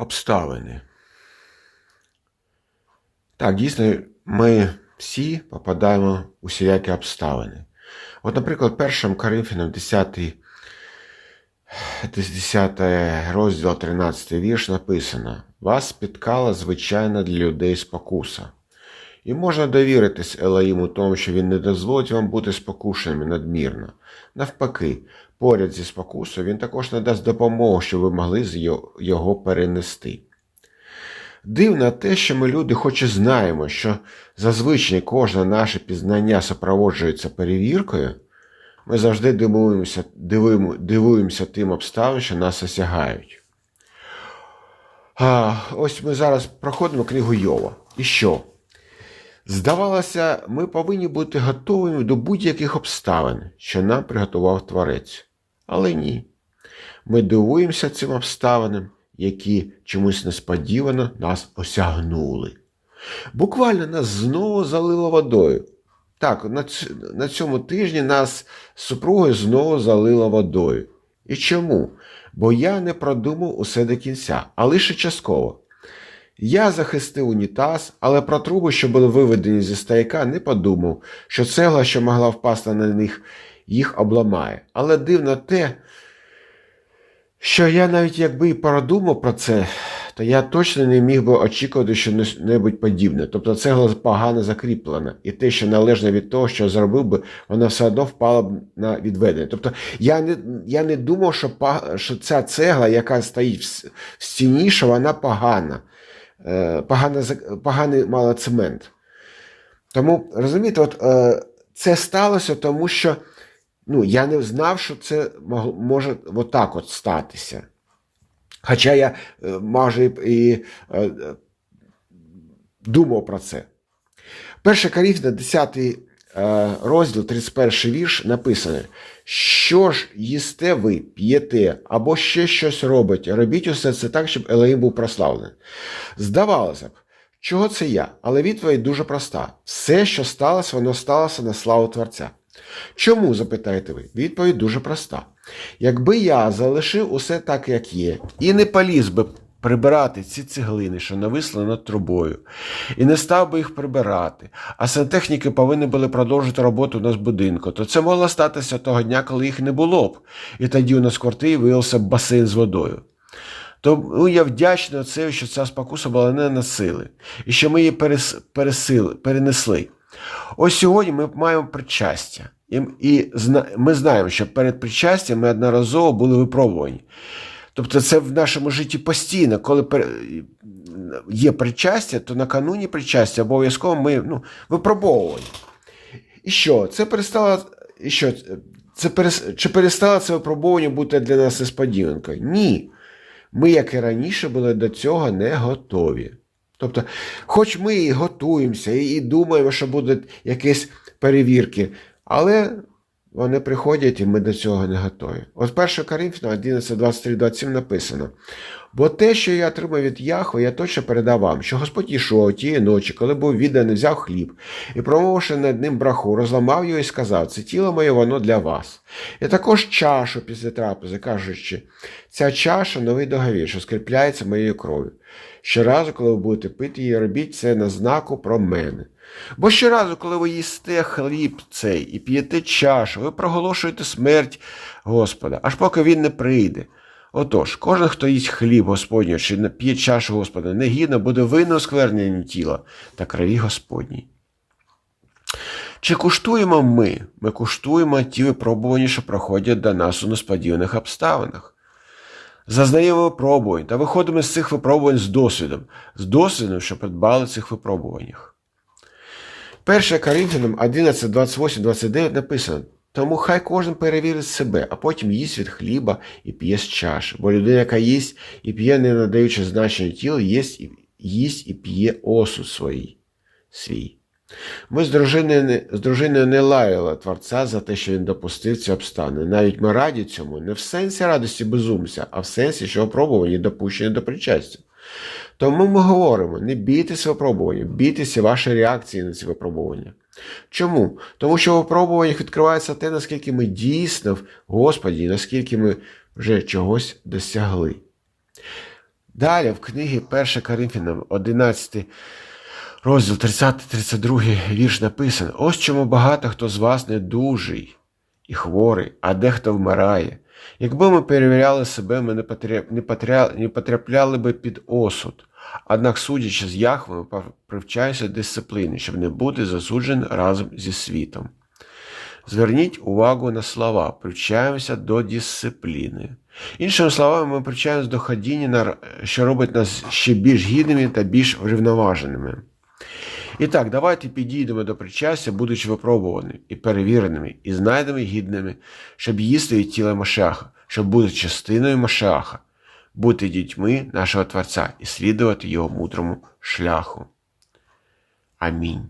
обставини. Так, дійсно, ми всі попадаємо у всілякі обставини. От, наприклад, першим Коринфянам 10, 10 розділ 13 вірш написано: Вас спіткала звичайна для людей спокуса. І можна довіритись Елаїму тому, що він не дозволить вам бути спокушеними надмірно. Навпаки, поряд зі спокусою він також надасть допомогу, щоб ви могли його перенести. Дивно те, що ми люди хоч і знаємо, що зазвичай кожне наше пізнання супроводжується перевіркою, ми завжди дивуємося, дивуємо, дивуємося тим обставинам, що нас осягають. А, ось ми зараз проходимо книгу Йова. І що? Здавалося, ми повинні бути готовими до будь-яких обставин, що нам приготував Творець. Але ні. Ми дивуємося цим обставинам, які чомусь несподівано нас осягнули. Буквально нас знову залило водою. Так, на, цьому тижні нас супругою знову залило водою. І чому? Бо я не продумав усе до кінця, а лише частково. Я захистив унітаз, але про труби, що були виведені зі стояка, не подумав, що цегла, що могла впасти на них, їх обламає. Але дивно те, що я навіть якби і продумав про це, то я точно не міг би очікувати що-небудь подібне. Тобто цегла погано закріплена, і те, що належне від того, що зробив би, вона все одно впала б на відведення. Тобто я не, я не думав, що, що ця цегла, яка стоїть в стіні, що вона погана. Е, погано, поганий мала цемент. Тому, розумієте, от, е, це сталося, тому що ну, я не знав, що це може отак от статися. Хоча я, е, може, і, думав про це. Перша Корінфяна, 10 е, розділ, 31 вірш написано: Що ж їсте ви, п'єте або ще щось робите, робіть усе це так, щоб Елеїм був прославлений. Здавалося б, чого це я? Але відповідь дуже проста: все, що сталося, воно сталося на славу Творця. Чому, запитаєте ви? Відповідь дуже проста. Якби я залишив усе так, як є, і не поліз би прибирати ці цеглини, що нависли над трубою, і не став би їх прибирати, а сантехніки повинні були продовжити роботу в будинку, то це могло статися того дня, коли їх не було б, і тоді у нас в квартирі виявився басейн з водою. Тому я вдячний оцею, що ця спокуса була не на сили, і що ми її перес, пересили, перенесли. Ось сьогодні ми маємо причастя. І, і зна- ми знаємо, що перед причастям ми одноразово були випробувані. Тобто це в нашому житті постійно, коли є причастя, то накануні причастя обов'язково ми ну, випробовувані. І що? Це перестало. І що? Це перес... Чи перестало це випробування бути для нас несподіванкою? Ні. Ми, як і раніше, були до цього не готові. Тобто, хоч ми і готуємося, і думаємо, що будуть якісь перевірки, але вони приходять, і ми до цього не готові. От 1 Коринфяна 11, 23, 27 написано: Бо те, що я отримав від Яхва, я точно передав вам, що Господь ішов тієї ночі, коли був відданий, взяв хліб і, промовивши над ним браху, розламав його і сказав: Це тіло моє, воно для вас. І також чашу після трапези, кажучи, ця чаша новий договір, що скріпляється моєю кров'ю. Щоразу, коли ви будете пити її, робіть це на знаку про мене. Бо щоразу, коли ви їсте хліб цей і п'єте чашу, ви проголошуєте смерть Господа, аж поки він не прийде. Отож, кожен, хто їсть хліб Господній, чи не п'є чашу Господа, негідно буде винно осквернення тіла та крові Господній. Чи куштуємо ми? Ми куштуємо ті випробування, що проходять до нас у несподіваних обставинах. Зазнаємо випробувань та виходимо з цих випробувань з досвідом, з досвідом, що придбали цих випробуваннях. 1 Коринфянам 11, 28, 29 написано: тому хай кожен перевірить себе, а потім їсть від хліба і п'є з чаші. Бо людина, яка їсть і п'є, не надаючи значення тілу, їсть і, їсть і п'є осуд свій. свій. Ми з дружиною, з дружиною не лаяли Творця за те, що він допустив ці обставини. Навіть ми раді цьому не в сенсі радості безумця, а в сенсі, що опробувані допущені до причастя. Тому ми говоримо: не бійтеся випробування, бійтеся вашої реакції на ці випробування. Чому? Тому що в випробуваннях відкривається те, наскільки ми дійсно Господі, наскільки ми вже чогось досягли. Далі в книгі 1 Коринфянам 11 розділ 30-32 вірш написано: Ось чому багато хто з вас недужий і хворий, а дехто вмирає. Якби ми перевіряли себе, ми не, потря... не, потря... не потрапляли би під осуд. Однак, судячи з Яхве, ми привчаємося дисципліни, щоб не бути засудженим разом зі світом. Зверніть увагу на слова, привчаємося до дисципліни. Іншими словами, ми привчаємося до ходіння, що робить нас ще більш гідними та більш врівноваженими. І так, давайте підійдемо до причастя, будучи випробуваними і перевіреними, і знайдемо гідними, щоб їсти від тіла Машаха, щоб бути частиною Машаха, бути дітьми нашого Творця і слідувати його мудрому шляху. Амінь.